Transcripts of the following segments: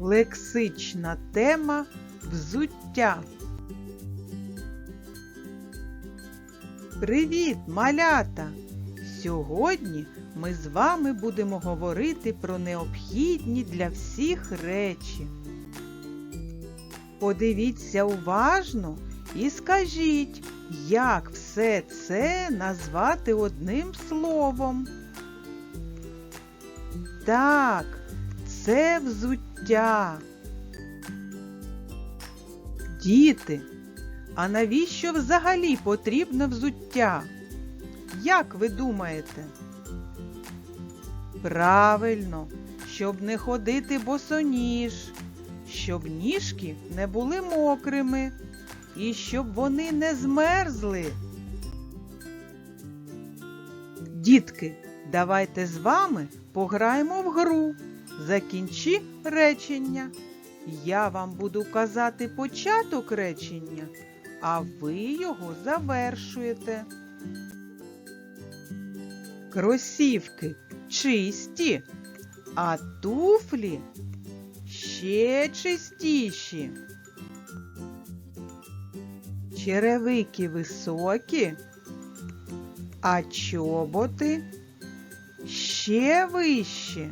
Лексична тема взуття. Привіт, малята! Сьогодні ми з вами будемо говорити про необхідні для всіх речі. Подивіться уважно і скажіть, як все це назвати одним словом. Так, це взуття. Діти, а навіщо взагалі потрібне взуття? Як ви думаєте? Правильно, щоб не ходити босоніж, щоб ніжки не були мокрими і щоб вони не змерзли. Дітки, давайте з вами пограємо в гру. Закінчи речення. Я вам буду казати початок речення, а ви його завершуєте. Кросівки чисті, а туфлі ще чистіші. Черевики високі, а чоботи ще вищі.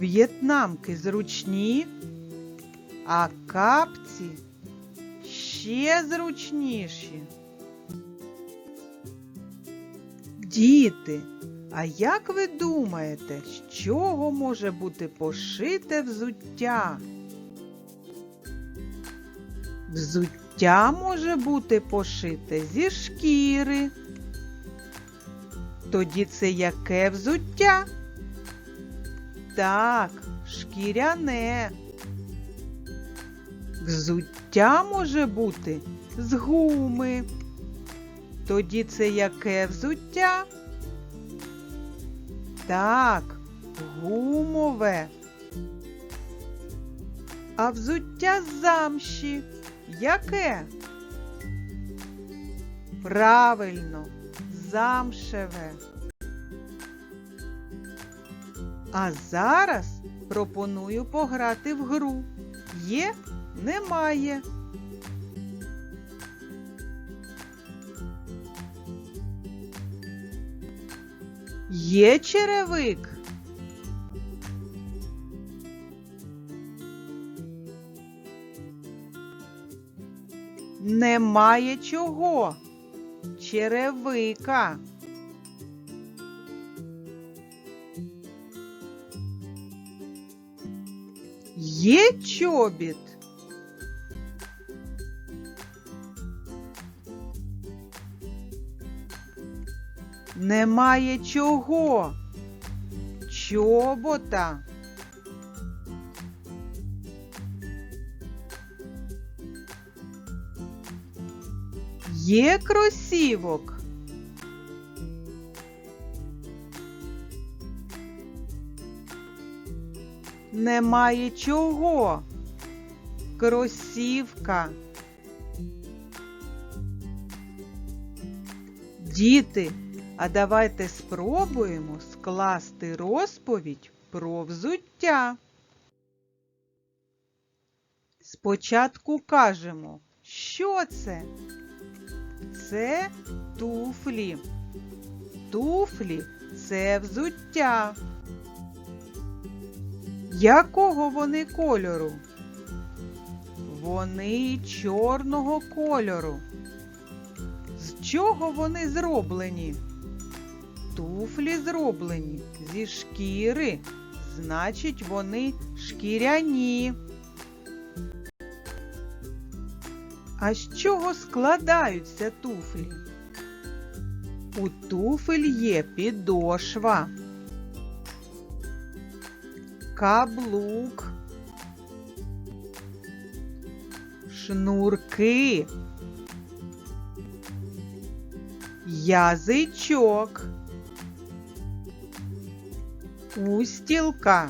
В'єтнамки зручні, а капці ще зручніші. Діти, а як ви думаєте, з чого може бути пошите взуття? Взуття може бути пошите зі шкіри. Тоді це яке взуття? Так, шкіряне. Взуття може бути з гуми. Тоді це яке взуття? Так, гумове. А взуття з замші яке? Правильно, замшеве. А зараз пропоную пограти в гру. Є, немає. Є черевик. Немає чого. Черевика. Є чобіт. Немає чого. Чобота. Є кросівок. Немає чого. Кросівка. Діти, а давайте спробуємо скласти розповідь про взуття. Спочатку кажемо, що це? Це туфлі. Туфлі це взуття. Якого вони кольору? Вони чорного кольору. З чого вони зроблені? Туфлі зроблені зі шкіри, значить, вони шкіряні. А з чого складаються туфлі? У туфель є підошва, каблук, шнурки, язичок, устілка.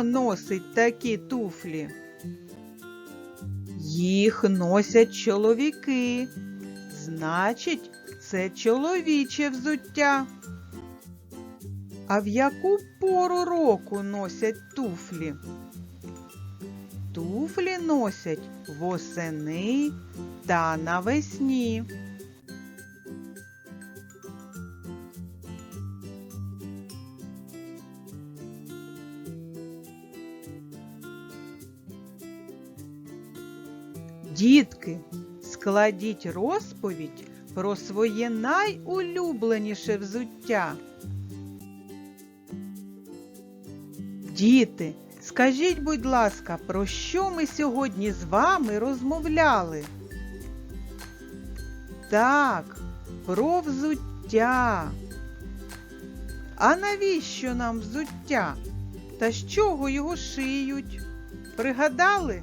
Носить такі туфлі? Їх носять чоловіки. Значить, це чоловіче взуття. А в яку пору року носять туфлі? Туфлі носять восени та навесні. Дітки, складіть розповідь про своє найулюбленіше взуття. Діти, скажіть, будь ласка, про що ми сьогодні з вами розмовляли? Так, про взуття. А навіщо нам взуття? Та з чого його шиють? Пригадали?